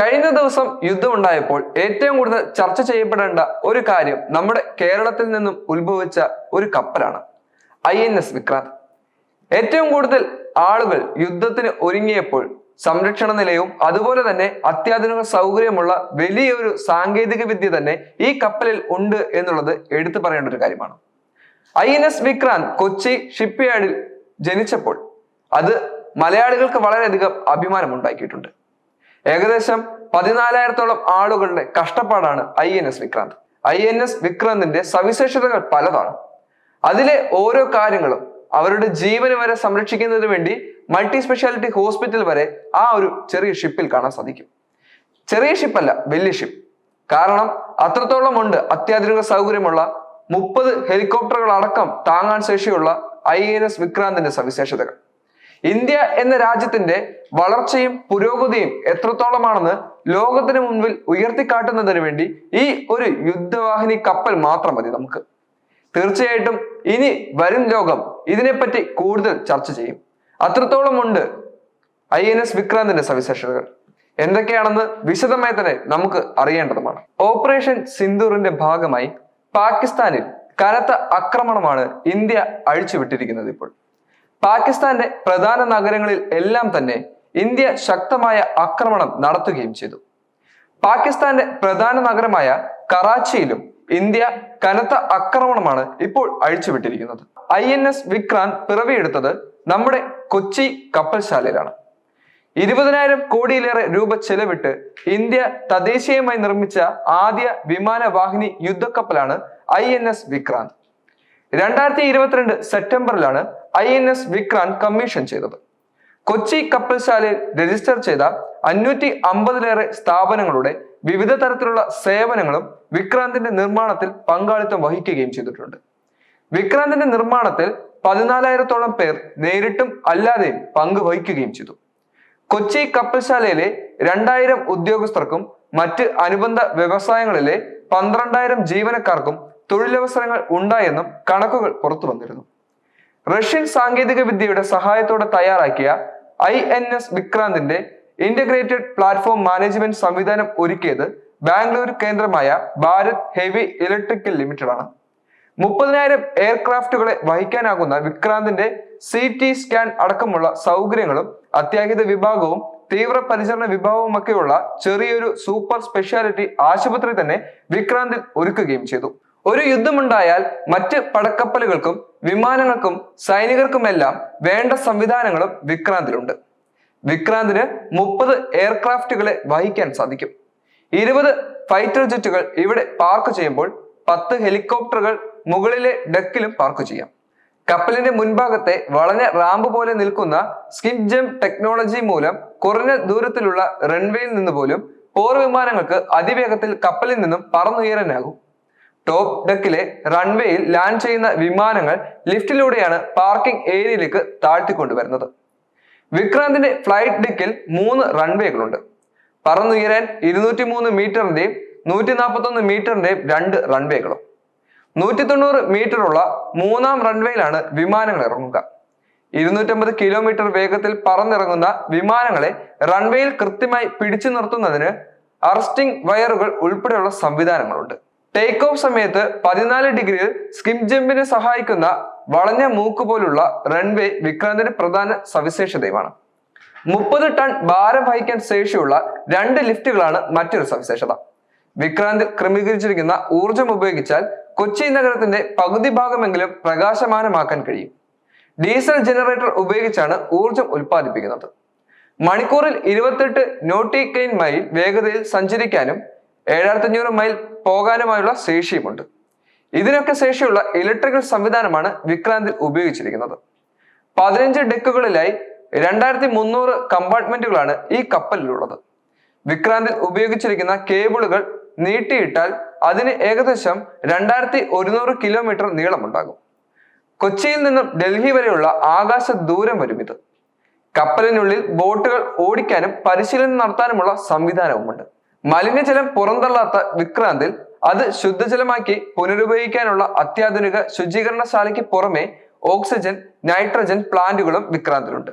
കഴിഞ്ഞ ദിവസം യുദ്ധമുണ്ടായപ്പോൾ ഏറ്റവും കൂടുതൽ ചർച്ച ചെയ്യപ്പെടേണ്ട ഒരു കാര്യം നമ്മുടെ കേരളത്തിൽ നിന്നും ഉത്ഭവിച്ച ഒരു കപ്പലാണ് ഐ എൻ എസ് വിക്രാന്ത്. ഏറ്റവും കൂടുതൽ ആളുകൾ യുദ്ധത്തിന് ഒരുങ്ങിയപ്പോൾ സംരക്ഷണ നിലയവും അതുപോലെ തന്നെ അത്യാധുനിക സൗകര്യമുള്ള വലിയൊരു സാങ്കേതിക വിദ്യ തന്നെ ഈ കപ്പലിൽ ഉണ്ട് എന്നുള്ളത് എടുത്തു പറയേണ്ട ഒരു കാര്യമാണ്. I N S Vikrant Kochi ഷിപ്പ്യാർഡിൽ ജനിച്ചപ്പോൾ അത് മലയാളികൾക്ക് വളരെയധികം അഭിമാനം ഉണ്ടാക്കിയിട്ടുണ്ട്. ഏകദേശം പതിനാലായിരത്തോളം ആളുകളുടെ കഷ്ടപ്പാടാണ് I N S Vikrant. I N S വിക്രാന്തിന്റെ സവിശേഷതകൾ പലതാണ്. അതിലെ ഓരോ കാര്യങ്ങളും അവരുടെ ജീവന് വരെ സംരക്ഷിക്കുന്നതിന് വേണ്ടി മൾട്ടി സ്പെഷ്യാലിറ്റി ഹോസ്പിറ്റൽ വരെ ആ ഒരു ചെറിയ ഷിപ്പിൽ കാണാൻ സാധിക്കും. ചെറിയ ഷിപ്പല്ല വലിയ ഷിപ്പ് കാരണം അത്രത്തോളം ഉണ്ട് അത്യാധുനിക സൗകര്യമുള്ള മുപ്പത് ഹെലികോപ്റ്ററുകൾ അടക്കം താങ്ങാൻ ശേഷിയുള്ള ഐ എൻ എസ് വിക്രാന്തിന്റെ സവിശേഷതകൾ. ഇന്ത്യ എന്ന രാജ്യത്തിന്റെ വളർച്ചയും പുരോഗതിയും എത്രത്തോളമാണെന്ന് ലോകത്തിന് മുൻപിൽ ഉയർത്തിക്കാട്ടുന്നതിന് വേണ്ടി ഈ ഒരു യുദ്ധവാഹിനി കപ്പൽ മാത്രം മതി നമുക്ക്. തീർച്ചയായിട്ടും ഇനി വരും ലോകം ഇതിനെപ്പറ്റി കൂടുതൽ ചർച്ച ചെയ്യും. അത്രത്തോളം ഉണ്ട് ഐ എൻ എസ് വിക്രാന്തിന്റെ സവിശേഷതകൾ. എന്തൊക്കെയാണെന്ന് വിശദമായി തന്നെ നമുക്ക് അറിയേണ്ടതുമാണ്. ഓപ്പറേഷൻ സിന്ദൂറിന്റെ ഭാഗമായി പാകിസ്ഥാനിൽ കനത്ത ആക്രമണമാണ് ഇന്ത്യ അഴിച്ചുവിട്ടിരിക്കുന്നത് ഇപ്പോൾ. പാകിസ്ഥാന്റെ പ്രധാന നഗരങ്ങളിൽ എല്ലാം തന്നെ ഇന്ത്യ ശക്തമായ ആക്രമണം നടത്തുകയും ചെയ്തു. പാകിസ്ഥാന്റെ പ്രധാന നഗരമായ കറാച്ചിയിലും ഇന്ത്യ കനത്ത ആക്രമണമാണ് ഇപ്പോൾ അഴിച്ചുവിട്ടിരിക്കുന്നത്. ഐ എൻ എസ് വിക്രാന്ത് പിറവിയെടുത്തത് നമ്മുടെ കൊച്ചി കപ്പൽശാലയിലാണ്. ഇരുപതിനായിരം കോടിയിലേറെ രൂപ ചെലവിട്ട് ഇന്ത്യ തദ്ദേശീയമായി നിർമ്മിച്ച ആദ്യ വിമാനവാഹിനി യുദ്ധക്കപ്പലാണ് ഐ എൻ എസ് വിക്രാന്ത് രണ്ടായിരത്തി ഇരുപത്തിരണ്ട് സെപ്റ്റംബറിലാണ് I N S Vikrant commission ചെയ്തത്. കൊച്ചി കപ്പൽശാലയിൽ രജിസ്റ്റർ ചെയ്ത അഞ്ഞൂറ്റി അമ്പതിലേറെ സ്ഥാപനങ്ങളുടെ വിവിധ തരത്തിലുള്ള സേവനങ്ങളും വിക്രാന്തിന്റെ നിർമ്മാണത്തിൽ പങ്കാളിത്തം വഹിക്കുകയും ചെയ്തിട്ടുണ്ട്. വിക്രാന്തിന്റെ നിർമ്മാണത്തിൽ പതിനാലായിരത്തോളം പേർ നേരിട്ടും അല്ലാതെയും പങ്ക് വഹിക്കുകയും ചെയ്തു. കൊച്ചി കപ്പൽശാലയിലെ രണ്ടായിരം ഉദ്യോഗസ്ഥർക്കും മറ്റ് അനുബന്ധ വ്യവസായങ്ങളിലെ പന്ത്രണ്ടായിരം ജീവനക്കാർക്കും തൊഴിലവസരങ്ങൾ ഉണ്ടായെന്നും കണക്കുകൾ പുറത്തു വന്നിരുന്നു റഷ്യൻ സാങ്കേതിക വിദ്യയുടെ സഹായത്തോടെ തയ്യാറാക്കിയ ഐ എൻ എസ് വിക്രാന്തിന്റെ ഇന്റഗ്രേറ്റഡ് പ്ലാറ്റ്ഫോം മാനേജ്മെന്റ് സംവിധാനം ഒരുക്കിയത് ബാംഗ്ലൂർ കേന്ദ്രമായ ഭാരത് ഹെവി ഇലക്ട്രിക്കൽ ലിമിറ്റഡ് ആണ് മുപ്പതിനായിരം എയർക്രാഫ്റ്റുകളെ വഹിക്കാനാകുന്ന വിക്രാന്തിന്റെ സി ടി സ്കാൻ അടക്കമുള്ള സൗകര്യങ്ങളും അത്യാഹിത വിഭാഗവും തീവ്ര പരിചരണ വിഭാഗവുമൊക്കെയുള്ള ചെറിയൊരു സൂപ്പർ സ്പെഷ്യാലിറ്റി ആശുപത്രി തന്നെ വിക്രാന്തിൽ ഒരുക്കുകയും ചെയ്തു. ഒരു യുദ്ധമുണ്ടായാൽ മറ്റ് പടക്കപ്പലുകൾക്കും വിമാനങ്ങൾക്കും സൈനികർക്കുമെല്ലാം വേണ്ട സംവിധാനങ്ങളും വിക്രാന്തിലുണ്ട്. വിക്രാന്തിന് മുപ്പത് എയർക്രാഫ്റ്റുകളെ വഹിക്കാൻ സാധിക്കും. ഇരുപത് ഫൈറ്റർ ജെറ്റുകൾ ഇവിടെ പാർക്ക് ചെയ്യുമ്പോൾ പത്ത് ഹെലികോപ്റ്ററുകൾ മുകളിലെ ഡെക്കിലും പാർക്ക് ചെയ്യാം. കപ്പലിന്റെ മുൻഭാഗത്തെ വളഞ്ഞ റാമ്പ് പോലെ നിൽക്കുന്ന സ്കിപ് ജം ടെക്നോളജി മൂലം കുറഞ്ഞ ദൂരത്തിലുള്ള റൺവേയിൽ നിന്ന് പോലും പോർ വിമാനങ്ങൾക്ക് അതിവേഗത്തിൽ കപ്പലിൽ നിന്നും പറന്നുയരാനാകും. ടോപ്പ് ഡെക്കിലെ റൺവേയിൽ ലാൻഡ് ചെയ്യുന്ന വിമാനങ്ങൾ ലിഫ്റ്റിലൂടെയാണ് പാർക്കിംഗ് ഏരിയയിലേക്ക് താഴ്ത്തിക്കൊണ്ടുവരുന്നത്. വിക്രാന്തിന്റെ ഫ്ലൈറ്റ് ഡെക്കിൽ മൂന്ന് റൺവേകളുണ്ട് പറന്നുയരാൻ ഇരുന്നൂറ്റി മൂന്ന് മീറ്ററിന്റെയും നൂറ്റി നാൽപ്പത്തൊന്ന് മീറ്ററിന്റെയും രണ്ട് റൺവേകളും നൂറ്റി തൊണ്ണൂറ് മീറ്ററുള്ള മൂന്നാം റൺവേയിലാണ് വിമാനങ്ങൾ ഇറങ്ങുക. ഇരുന്നൂറ്റമ്പത് കിലോമീറ്റർ വേഗത്തിൽ പറന്നിറങ്ങുന്ന വിമാനങ്ങളെ റൺവേയിൽ കൃത്യമായി പിടിച്ചു നിർത്തുന്നതിന് അറസ്റ്റിംഗ് വയറുകൾ ഉൾപ്പെടെയുള്ള സംവിധാനങ്ങളുണ്ട്. ടേക്ക് ഓഫ് സമയത്ത് പതിനാല് ഡിഗ്രിയിൽ സ്കിം ജമ്പിനെ സഹായിക്കുന്ന വളഞ്ഞ മൂക്ക് പോലുള്ള റൺവേ വിക്രാന്തിന്റെ പ്രധാന സവിശേഷതയുമാണ്. മുപ്പത് ടൺ ഭാരം വഹിക്കാൻ ശേഷിയുള്ള രണ്ട് ലിഫ്റ്റുകളാണ് മറ്റൊരു സവിശേഷത. വിക്രാന്തിൽ ക്രമീകരിച്ചിരിക്കുന്ന ഊർജം ഉപയോഗിച്ചാൽ കൊച്ചി നഗരത്തിന്റെ പകുതി ഭാഗമെങ്കിലും പ്രകാശമാനമാക്കാൻ കഴിയും. ഡീസൽ ജനറേറ്റർ ഉപയോഗിച്ചാണ് ഊർജം ഉൽപ്പാദിപ്പിക്കുന്നത്. മണിക്കൂറിൽ ഇരുപത്തെട്ട് നോട്ടിക്കൈൻ മൈൽ വേഗതയിൽ സഞ്ചരിക്കാനും ഏഴായിരത്തി അഞ്ഞൂറ് മൈൽ പോകാനുമായുള്ള ശേഷിയുമുണ്ട്. ഇതിനൊക്കെ ശേഷിയുള്ള ഇലക്ട്രിക്കൽ സംവിധാനമാണ് വിക്രാന്തിൽ ഉപയോഗിച്ചിരിക്കുന്നത്. പതിനഞ്ച് ഡെക്കുകളിലായി രണ്ടായിരത്തി മുന്നൂറ് കമ്പാർട്ട്മെന്റുകളാണ് ഈ കപ്പലിലുള്ളത്. വിക്രാന്തിൽ ഉപയോഗിച്ചിരിക്കുന്ന കേബിളുകൾ നീട്ടിയിട്ടാൽ അതിന് ഏകദേശം രണ്ടായിരത്തി ഒരുന്നൂറ് കിലോമീറ്റർ നീളമുണ്ടാകും. കൊച്ചിയിൽ നിന്നും ഡൽഹി വരെയുള്ള ആകാശ ദൂരം വരും ഇത്. കപ്പലിനുള്ളിൽ ബോട്ടുകൾ ഓടിക്കാനും പരിശീലനം നടത്താനുമുള്ള സംവിധാനവുമുണ്ട്. മലിനജലം പുറന്തള്ളാത്ത വിക്രാന്തിൽ അത് ശുദ്ധജലമാക്കി പുനരുപയോഗിക്കാനുള്ള അത്യാധുനിക ശുചീകരണശാലയ്ക്ക് പുറമെ ഓക്സിജൻ നൈട്രജൻ പ്ലാന്റുകളും വിക്രാന്തിലുണ്ട്.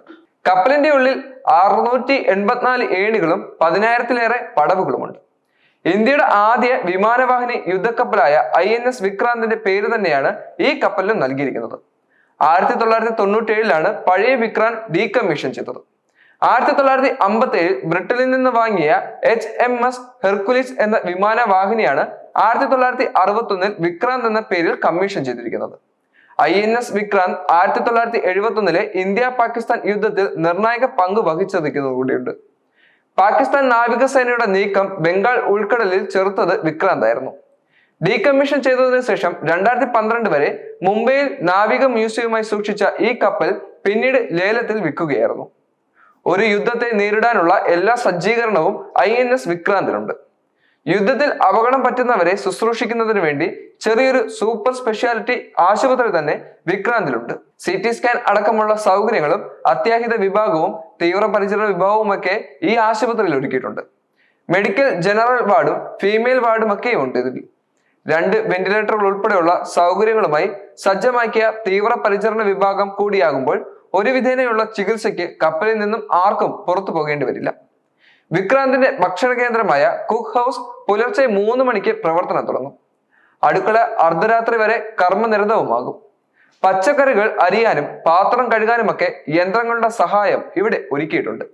കപ്പലിന്റെ ഉള്ളിൽ അറുന്നൂറ്റി എൺപത്തിനാല് ഏണികളും പതിനായിരത്തിലേറെ പടവുകളുമുണ്ട്. ഇന്ത്യയുടെ ആദ്യ വിമാനവാഹിനി യുദ്ധക്കപ്പലായ ഐ എൻ എസ് വിക്രാന്തിന്റെ പേര് തന്നെയാണ് ഈ കപ്പലിനും നൽകിയിരിക്കുന്നത്. ആയിരത്തി തൊള്ളായിരത്തി തൊണ്ണൂറ്റി ഏഴിലാണ് പഴയ വിക്രാന്ത് ഡീകമ്മീഷൻ ചെയ്തത്. ആയിരത്തി തൊള്ളായിരത്തി അമ്പത്തി ഏഴിൽ ബ്രിട്ടനിൽ നിന്ന് വാങ്ങിയ എച്ച് എം എസ് ഹെർക്കുലിസ് എന്ന വിമാനവാഹിനിയാണ് ആയിരത്തി തൊള്ളായിരത്തി അറുപത്തി ഒന്നിൽ വിക്രാന്ത് എന്ന പേരിൽ കമ്മീഷൻ ചെയ്തിരിക്കുന്നത്. ഐ എൻ എസ് വിക്രാന്ത് ആയിരത്തി തൊള്ളായിരത്തി എഴുപത്തി ഒന്നിലെ ഇന്ത്യ പാകിസ്ഥാൻ യുദ്ധത്തിൽ നിർണായക പങ്ക് വഹിച്ചിരിക്കുന്നത് കൂടിയുണ്ട് പാകിസ്ഥാൻ നാവികസേനയുടെ നീക്കം ബംഗാൾ ഉൾക്കടലിൽ ചെറുത്തത് വിക്രാന്ത് ആയിരുന്നു ഡീകമ്മീഷൻ ചെയ്തതിനു ശേഷം രണ്ടായിരത്തി പന്ത്രണ്ട് വരെ മുംബൈയിൽ നാവിക മ്യൂസിയവുമായി സൂക്ഷിച്ച ഈ കപ്പൽ പിന്നീട് ലേലത്തിൽ വിൽക്കുകയായിരുന്നു. ഒരു യുദ്ധത്തെ നേരിടാനുള്ള എല്ലാ സജ്ജീകരണവും ഐ എൻ എസ് വിക്രാന്തിനുണ്ട്. യുദ്ധത്തിൽ അപകടം പറ്റുന്നവരെ ശുശ്രൂഷിക്കുന്നതിന് വേണ്ടി ചെറിയൊരു സൂപ്പർ സ്പെഷ്യാലിറ്റി ആശുപത്രി തന്നെ വിക്രാന്തിലുണ്ട്. സി ടി സ്കാൻ അടക്കമുള്ള സൗകര്യങ്ങളും അത്യാഹിത വിഭാഗവും തീവ്രപരിചരണ വിഭാഗവുമൊക്കെ ഈ ആശുപത്രിയിൽ ഒരുക്കിയിട്ടുണ്ട്. മെഡിക്കൽ ജനറൽ വാർഡും ഫീമെയിൽ വാർഡും ഒക്കെ ഉണ്ട് ഇതിൽ. രണ്ട് വെന്റിലേറ്ററുകൾ ഉൾപ്പെടെയുള്ള സൗകര്യങ്ങളുമായി സജ്ജമാക്കിയ തീവ്രപരിചരണ വിഭാഗം കൂടിയാകുമ്പോൾ ഒരു വിധേനയുള്ള ചികിത്സയ്ക്ക് കപ്പലിൽ നിന്നും ആർക്കും പുറത്തു പോകേണ്ടി വരില്ല. വിക്രാന്തിന്റെ ഭക്ഷണ കേന്ദ്രമായ കുക്ക് ഹൗസ് പുലർച്ചെ മൂന്ന് മണിക്ക് പ്രവർത്തനം തുടങ്ങും. അടുക്കള അർദ്ധരാത്രി വരെ കർമ്മനിരതവുമാകും. പച്ചക്കറികൾ അരിയാനും പാത്രം കഴുകാനുമൊക്കെ യന്ത്രങ്ങളുടെ സഹായം ഇവിടെ ഒരുക്കിയിട്ടുണ്ട്.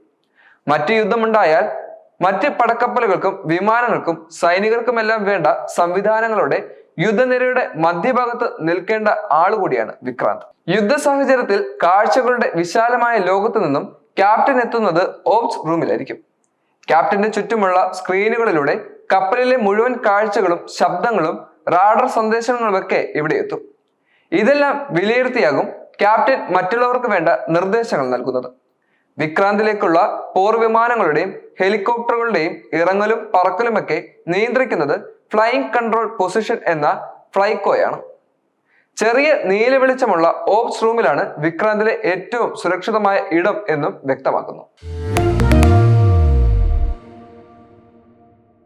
മറ്റു യുദ്ധമുണ്ടായാൽ മറ്റ് പടക്കപ്പലുകൾക്കും വിമാനങ്ങൾക്കും സൈനികർക്കുമെല്ലാം വേണ്ട സംവിധാനങ്ങളുടെ യുദ്ധനിരയുടെ മധ്യഭാഗത്ത് നിൽക്കേണ്ട ആളുകൂടിയാണ് വിക്രാന്ത്. യുദ്ധ സാഹചര്യത്തിൽ കാഴ്ചകളുടെ വിശാലമായ ലോകത്തു നിന്നും ക്യാപ്റ്റൻ എത്തുന്നത് ഓപ്സ് റൂമിലായിരിക്കും. ക്യാപ്റ്റന്റെ ചുറ്റുമുള്ള സ്ക്രീനുകളിലൂടെ കപ്പലിലെ മുഴുവൻ കാഴ്ചകളും ശബ്ദങ്ങളും റാഡർ സന്ദേശങ്ങളുമൊക്കെ ഇവിടെ എത്തും. ഇതെല്ലാം വിലയിരുത്തിയാകും ക്യാപ്റ്റൻ മറ്റുള്ളവർക്ക് വേണ്ട നിർദ്ദേശങ്ങൾ നൽകുന്നത്. വിക്രാന്തിലേക്കുള്ള പോർ വിമാനങ്ങളുടെയും ഹെലികോപ്റ്ററുകളുടെയും ഇറങ്ങലും പറക്കലുമൊക്കെ നിയന്ത്രിക്കുന്നത് ഫ്ലൈയിങ് കൺട്രോൾ പൊസിഷൻ എന്ന ഫ്ലൈക്കോയാണ് ചെറിയ നീല വെളിച്ചമുള്ള ഓപ്സ് റൂമിലാണ് വിക്രാന്തിലെ ഏറ്റവും സുരക്ഷിതമായ ഇടം എന്നും വ്യക്തമാക്കുന്നു.